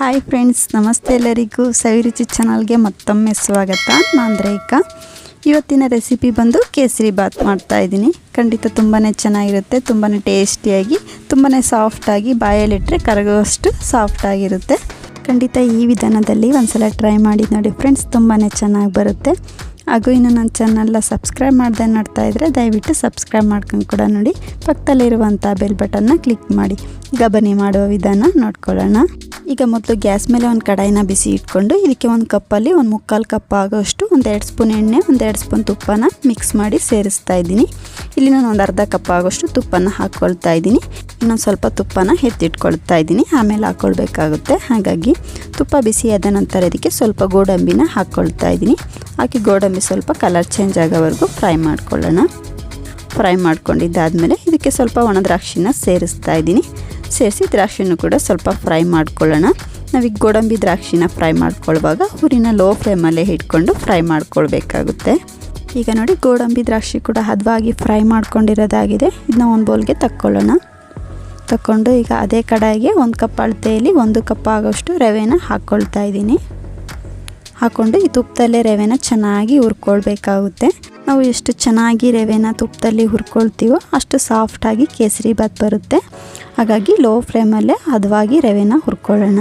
Hi friends ನಮಸ್ತೆ ಎಲ್ಲರಿಗೂ. ಸವಿರುಚಿ ಚಾನಲ್ಗೆ ಮತ್ತೊಮ್ಮೆ ಸ್ವಾಗತ. ನಾನು ರೇಖಾ. ಇವತ್ತಿನ ರೆಸಿಪಿ ಬಂದು ಕೇಸರಿ ಬಾತ್ ಮಾಡ್ತಾ ಇದ್ದೀನಿ. ಖಂಡಿತ ತುಂಬಾ ಚೆನ್ನಾಗಿರುತ್ತೆ ತುಂಬಾ ಟೇಸ್ಟಿಯಾಗಿ ತುಂಬಾ ಸಾಫ್ಟಾಗಿ ಬಾಯಲ್ಲಿಟ್ಟರೆ ಕರಗುವಷ್ಟು ಸಾಫ್ಟಾಗಿರುತ್ತೆ ಖಂಡಿತ ಈ ವಿಧಾನದಲ್ಲಿ ಒಂದ್ಸಲ ಟ್ರೈ ಮಾಡಿ ನೋಡಿ ಫ್ರೆಂಡ್ಸ್ ತುಂಬಾ ಚೆನ್ನಾಗಿ ಬರುತ್ತೆ. ಹಾಗೂ ಇನ್ನು ನನ್ನ ಚಾನಲ್ನ ಸಬ್ಸ್ಕ್ರೈಬ್ ಮಾಡದೆ ನೋಡ್ತಾ ಇದ್ದರೆ ದಯವಿಟ್ಟು ಸಬ್ಸ್ಕ್ರೈಬ್ ಮಾಡ್ಕೊಂಡು ಕೂಡ ನೋಡಿ. ಪಕ್ಕದಲ್ಲಿರುವಂಥ ಬೆಲ್ ಬಟನ್ನ ಕ್ಲಿಕ್ ಮಾಡಿ. ಈಗ ಬನ್ನಿ ಮಾಡುವ ವಿಧಾನ ನೋಡ್ಕೊಳ್ಳೋಣ. ಈಗ ಮೊದಲು ಗ್ಯಾಸ್ ಮೇಲೆ ಒಂದು ಕಡಾಯಿನ ಬಿಸಿ ಇಟ್ಕೊಂಡು ಇದಕ್ಕೆ ಒಂದು ಕಪ್ಪಲ್ಲಿ ಒಂದು ಮುಕ್ಕಾಲು ಕಪ್ ಆಗೋಷ್ಟು ಒಂದೆರಡು ಸ್ಪೂನ್ ಎಣ್ಣೆ ಒಂದೆರಡು ಸ್ಪೂನ್ ತುಪ್ಪನ ಮಿಕ್ಸ್ ಮಾಡಿ ಸೇರಿಸ್ತಾ ಇದ್ದೀನಿ. ಇಲ್ಲಿ ನಾನು ಒಂದು ಅರ್ಧ ಕಪ್ ಆಗೋಷ್ಟು ತುಪ್ಪನ ಹಾಕ್ಕೊಳ್ತಾ ಇದ್ದೀನಿ. ಇನ್ನೊಂದು ಸ್ವಲ್ಪ ತುಪ್ಪನ ಎತ್ತಿಟ್ಕೊಳ್ತಾ ಇದ್ದೀನಿ. ಆಮೇಲೆ ಹಾಕ್ಕೊಳ್ಬೇಕಾಗುತ್ತೆ. ಹಾಗಾಗಿ ತುಪ್ಪ ಬಿಸಿಯಾದ ನಂತರ ಇದಕ್ಕೆ ಸ್ವಲ್ಪ ಗೋಡಂಬಿನ ಹಾಕ್ಕೊಳ್ತಾ ಇದ್ದೀನಿ. ಹಾಕಿ ಗೋಡಂಬಿ ಸ್ವಲ್ಪ ಕಲರ್ ಚೇಂಜ್ ಆಗೋವರೆಗೂ ಫ್ರೈ ಮಾಡ್ಕೊಳ್ಳೋಣ. ಫ್ರೈ ಮಾಡ್ಕೊಂಡಿದ್ದಾದಮೇಲೆ ಇದಕ್ಕೆ ಸ್ವಲ್ಪ ಒಣ ದ್ರಾಕ್ಷಿನ ಸೇರಿಸ್ತಾ ಇದ್ದೀನಿ. ಸೇರಿಸಿ ದ್ರಾಕ್ಷಿನೂ ಕೂಡ ಸ್ವಲ್ಪ ಫ್ರೈ ಮಾಡ್ಕೊಳ್ಳೋಣ. ನಾವೀಗ ಗೋಡಂಬಿ ದ್ರಾಕ್ಷಿನ ಫ್ರೈ ಮಾಡ್ಕೊಳ್ಳುವಾಗ ಹುರಿನ ಲೋ ಫ್ಲೇಮಲ್ಲೇ ಇಟ್ಕೊಂಡು ಫ್ರೈ ಮಾಡ್ಕೊಳ್ಬೇಕಾಗುತ್ತೆ. ಈಗ ನೋಡಿ ಗೋಡಂಬಿ ದ್ರಾಕ್ಷಿ ಕೂಡ ಹದವಾಗಿ ಫ್ರೈ ಮಾಡ್ಕೊಂಡಿರೋದಾಗಿದೆ. ಇದನ್ನ ಒಂದು ಬೌಲ್ಗೆ ತಕ್ಕೊಳ್ಳೋಣ. ತಕ್ಕೊಂಡು ಈಗ ಅದೇ ಕಡಾಯಿಗೆ ಒಂದು ಕಪ್ ಅಳತೆಯಲ್ಲಿ ಒಂದು ಕಪ್ ಆಗೋಷ್ಟು ರವೆನ ಹಾಕ್ಕೊಳ್ತಾ ಇದ್ದೀನಿ. ಹಾಕ್ಕೊಂಡು ಈ ತುಪ್ಪದಲ್ಲೇ ರವೆನ ಚೆನ್ನಾಗಿ ಹುರ್ಕೊಳ್ಬೇಕಾಗುತ್ತೆ. ನಾವು ಎಷ್ಟು ಚೆನ್ನಾಗಿ ರವೆನ ತುಪ್ಪದಲ್ಲಿ ಹುರ್ಕೊಳ್ತೀವೋ ಅಷ್ಟು ಸಾಫ್ಟಾಗಿ ಕೇಸರಿ ಬಾತ್ ಬರುತ್ತೆ. ಹಾಗಾಗಿ ಲೋ ಫ್ಲೇಮಲ್ಲೇ ಹದವಾಗಿ ರವೆನ ಹುರ್ಕೊಳ್ಳೋಣ.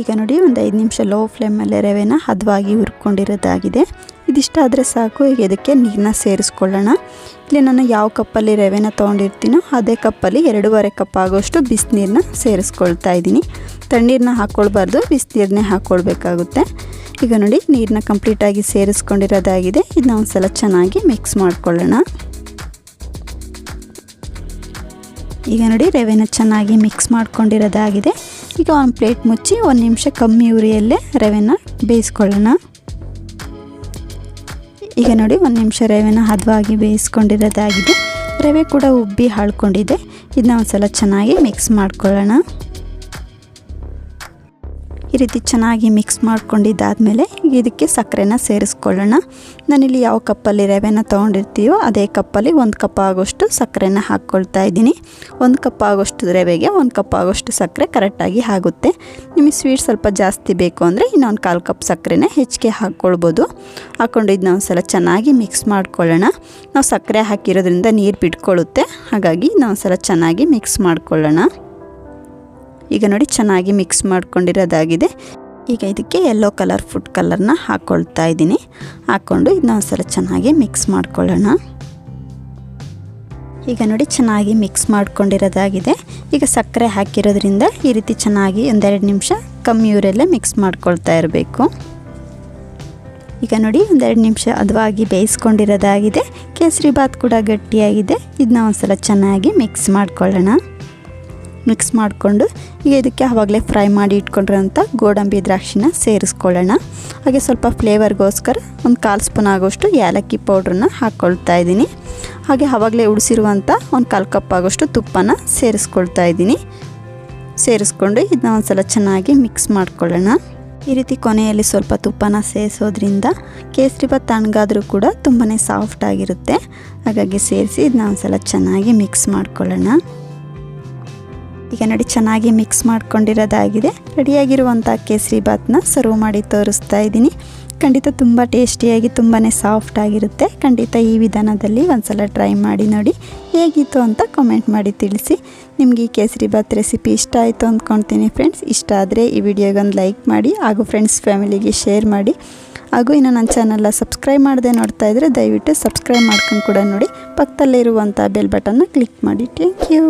ಈಗ ನೋಡಿ ಒಂದು ಐದು ನಿಮಿಷ ಲೋ ಫ್ಲೇಮಲ್ಲೇ ರವೆನ ಹದವಾಗಿ ಹುರ್ಕೊಂಡಿರೋದಾಗಿದೆ. ಇದಿಷ್ಟಾದರೆ ಸಾಕು, ಈಗ ಇದಕ್ಕೆ ನೀರನ್ನ ಸೇರಿಸ್ಕೊಳ್ಳೋಣ. ಇಲ್ಲಿ ನಾನು ಯಾವ ಕಪ್ಪಲ್ಲಿ ರವೆನ ತೊಗೊಂಡಿರ್ತೀನೋ ಅದೇ ಕಪ್ಪಲ್ಲಿ ಎರಡೂವರೆ ಕಪ್ ಆಗೋಷ್ಟು ಬಿಸಿನೀರನ್ನ ಸೇರಿಸ್ಕೊಳ್ತಾ ಇದ್ದೀನಿ. ತಣ್ಣೀರನ್ನ ಹಾಕ್ಕೊಳ್ಬಾರ್ದು ಬಿಸಿನೀರನ್ನೇ ಹಾಕ್ಕೊಳ್ಬೇಕಾಗುತ್ತೆ ಈಗ ನೋಡಿ ನೀರನ್ನ ಕಂಪ್ಲೀಟಾಗಿ ಸೇರಿಸ್ಕೊಂಡಿರೋದಾಗಿದೆ. ಇದನ್ನ ಒಂದು ಸಲ ಚೆನ್ನಾಗಿ ಮಿಕ್ಸ್ ಮಾಡ್ಕೊಳ್ಳೋಣ. ಈಗ ನೋಡಿ ರವೆನ ಚೆನ್ನಾಗಿ ಮಿಕ್ಸ್ ಮಾಡ್ಕೊಂಡಿರೋದಾಗಿದೆ. ಈಗ ಒಂದು ಪ್ಲೇಟ್ ಮುಚ್ಚಿ ಒಂದು ನಿಮಿಷ ಕಮ್ಮಿ ಉರಿಯಲ್ಲೇ ರವೆನ ಬೇಯಿಸ್ಕೊಳ್ಳೋಣ. ಈಗ ನೋಡಿ ಒಂದು ನಿಮಿಷ ರವೆನ ಹದವಾಗಿ ಬೇಯಿಸ್ಕೊಂಡಿರೋದಾಗಿದೆ. ರವೆ ಕೂಡ ಉಬ್ಬಿ ಹಾಳ್ಕೊಂಡಿದೆ. ಇದನ್ನ ಒಂದು ಸಲ ಚೆನ್ನಾಗಿ ಮಿಕ್ಸ್ ಮಾಡ್ಕೊಳ್ಳೋಣ. ಈ ರೀತಿ ಚೆನ್ನಾಗಿ ಮಿಕ್ಸ್ ಮಾಡ್ಕೊಂಡಿದ್ದಾದಮೇಲೆ ಇದಕ್ಕೆ ಸಕ್ಕರೆನ ಸೇರಿಸ್ಕೊಳ್ಳೋಣ. ನಾನಿಲ್ಲಿ ಯಾವ ಕಪ್ಪಲ್ಲಿ ರವೆನ ತೊಗೊಂಡಿರ್ತೀವೋ ಅದೇ ಕಪ್ಪಲ್ಲಿ ಒಂದು ಕಪ್ ಆಗೋಷ್ಟು ಸಕ್ಕರೆನ ಹಾಕ್ಕೊಳ್ತಾ ಇದ್ದೀನಿ. ಒಂದು ಕಪ್ ಆಗೋಷ್ಟು ರವೆಗೆ ಒಂದು ಕಪ್ ಆಗೋಷ್ಟು ಸಕ್ಕರೆ ಕರೆಕ್ಟಾಗಿ ಆಗುತ್ತೆ. ನಿಮಗೆ ಸ್ವೀಟ್ ಸ್ವಲ್ಪ ಜಾಸ್ತಿ ಬೇಕು ಅಂದರೆ ಇನ್ನೊಂದು ಕಾಲು ಕಪ್ ಸಕ್ಕರೆನ ಹೆಚ್ಚಿಗೆ ಹಾಕ್ಕೊಳ್ಬೋದು. ಹಾಕ್ಕೊಂಡು ಇದನ್ನ ಒಂದು ಸಲ ಚೆನ್ನಾಗಿ ಮಿಕ್ಸ್ ಮಾಡ್ಕೊಳ್ಳೋಣ. ನಾವು ಸಕ್ಕರೆ ಹಾಕಿರೋದ್ರಿಂದ ನೀರು ಬಿಟ್ಕೊಳ್ಳುತ್ತೆ. ಹಾಗಾಗಿ ನಾವು ಸಲ ಚೆನ್ನಾಗಿ ಮಿಕ್ಸ್ ಮಾಡ್ಕೊಳ್ಳೋಣ. ಈಗ ನೋಡಿ ಚೆನ್ನಾಗಿ ಮಿಕ್ಸ್ ಮಾಡ್ಕೊಂಡಿರೋದಾಗಿದೆ. ಈಗ ಇದಕ್ಕೆ ಯೆಲ್ಲೋ ಕಲರ್ ಫುಡ್ ಕಲರ್ನ ಹಾಕ್ಕೊಳ್ತಾ ಇದ್ದೀನಿ. ಹಾಕ್ಕೊಂಡು ಇದನ್ನ ಒಂದ್ಸಲ ಚೆನ್ನಾಗಿ ಮಿಕ್ಸ್ ಮಾಡ್ಕೊಳ್ಳೋಣ. ಈಗ ನೋಡಿ ಚೆನ್ನಾಗಿ ಮಿಕ್ಸ್ ಮಾಡ್ಕೊಂಡಿರೋದಾಗಿದೆ. ಈಗ ಸಕ್ಕರೆ ಹಾಕಿರೋದ್ರಿಂದ ಈ ರೀತಿ ಚೆನ್ನಾಗಿ ಒಂದೆರಡು ನಿಮಿಷ ಕಮ್ಮಿ ಊರಲ್ಲೇ ಮಿಕ್ಸ್ ಮಾಡ್ಕೊಳ್ತಾ ಇರಬೇಕು. ಈಗ ನೋಡಿ ಒಂದೆರಡು ನಿಮಿಷ ಅದವಾಗಿ ಬೇಯಿಸ್ಕೊಂಡಿರೋದಾಗಿದೆ. ಕೇಸರಿ ಬಾತ್ ಕೂಡ ಗಟ್ಟಿಯಾಗಿದೆ. ಇದನ್ನ ಒಂದ್ಸಲ ಚೆನ್ನಾಗಿ ಮಿಕ್ಸ್ ಮಾಡ್ಕೊಳ್ಳೋಣ. ಮಿಕ್ಸ್ ಮಾಡಿಕೊಂಡು ಈಗ ಇದಕ್ಕೆ ಆವಾಗಲೇ ಫ್ರೈ ಮಾಡಿ ಇಟ್ಕೊಂಡಿರೋಂಥ ಗೋಡಂಬಿ ದ್ರಾಕ್ಷಿನ ಸೇರಿಸ್ಕೊಳ್ಳೋಣ. ಹಾಗೆ ಸ್ವಲ್ಪ ಫ್ಲೇವರ್ಗೋಸ್ಕರ ಒಂದು ಕಾಲು ಸ್ಪೂನ್ ಆಗೋಷ್ಟು ಏಲಕ್ಕಿ ಪೌಡ್ರನ್ನ ಹಾಕ್ಕೊಳ್ತಾ ಇದ್ದೀನಿ. ಹಾಗೆ ಆವಾಗಲೇ ಉಡಿಸಿರುವಂಥ ಒಂದು ಕಾಲು ಕಪ್ ಆಗೋಷ್ಟು ತುಪ್ಪನ ಸೇರಿಸ್ಕೊಳ್ತಾ ಇದ್ದೀನಿ. ಸೇರಿಸ್ಕೊಂಡು ಇದನ್ನ ಒಂದು ಸಲ ಚೆನ್ನಾಗಿ ಮಿಕ್ಸ್ ಮಾಡ್ಕೊಳ್ಳೋಣ. ಈ ರೀತಿ ಕೊನೆಯಲ್ಲಿ ಸ್ವಲ್ಪ ತುಪ್ಪನ ಸೇರಿಸೋದ್ರಿಂದ ಕೇಸರಿ ಬಾತ್ ತಣ್ಣಗಾದರೂ ಕೂಡ ತುಂಬಾ ಸಾಫ್ಟ್ ಆಗಿರುತ್ತೆ. ಹಾಗಾಗಿ ಸೇರಿಸಿ ಇದನ್ನ ಒಂದು ಸಲ ಚೆನ್ನಾಗಿ ಮಿಕ್ಸ್ ಮಾಡ್ಕೊಳ್ಳೋಣ. ಈಗ ನೋಡಿ ಚೆನ್ನಾಗಿ ಮಿಕ್ಸ್ ಮಾಡ್ಕೊಂಡಿರೋದಾಗಿದೆ. ರೆಡಿಯಾಗಿರುವಂಥ ಕೇಸರಿ ಬಾತ್ನ ಸರ್ವ್ ಮಾಡಿ ತೋರಿಸ್ತಾ ಇದ್ದೀನಿ. ಖಂಡಿತ ತುಂಬ ಟೇಸ್ಟಿಯಾಗಿ ತುಂಬಾ ಸಾಫ್ಟ್ ಆಗಿರುತ್ತೆ. ಖಂಡಿತ ಈ ವಿಧಾನದಲ್ಲಿ ಒಂದ್ಸಲ ಟ್ರೈ ಮಾಡಿ ನೋಡಿ ಹೇಗಿತ್ತು ಅಂತ ಕಮೆಂಟ್ ಮಾಡಿ ತಿಳಿಸಿ. ನಿಮಗೆ ಈ ಕೇಸರಿ ಬಾತ್ ರೆಸಿಪಿ ಇಷ್ಟ ಆಯಿತು ಅಂದ್ಕೊಳ್ತೀನಿ ಫ್ರೆಂಡ್ಸ್ ಇಷ್ಟ ಆದರೆ ಈ ವಿಡಿಯೋಗೊಂದು ಲೈಕ್ ಮಾಡಿ ಹಾಗೂ ಫ್ರೆಂಡ್ಸ್ ಫ್ಯಾಮಿಲಿಗೆ ಶೇರ್ ಮಾಡಿ. ಹಾಗೂ ಇನ್ನು ನನ್ನ ಚಾನಲ್ನ ಸಬ್ಸ್ಕ್ರೈಬ್ ಮಾಡದೆ ನೋಡ್ತಾ ಇದ್ದರೆ ದಯವಿಟ್ಟು ಸಬ್ಸ್ಕ್ರೈಬ್ ಮಾಡ್ಕೊಂಡು ಕೂಡ ನೋಡಿ. ಪಕ್ಕದಲ್ಲಿರುವಂಥ ಬೆಲ್ ಬಟನ್ನ ಕ್ಲಿಕ್ ಮಾಡಿ. Thank you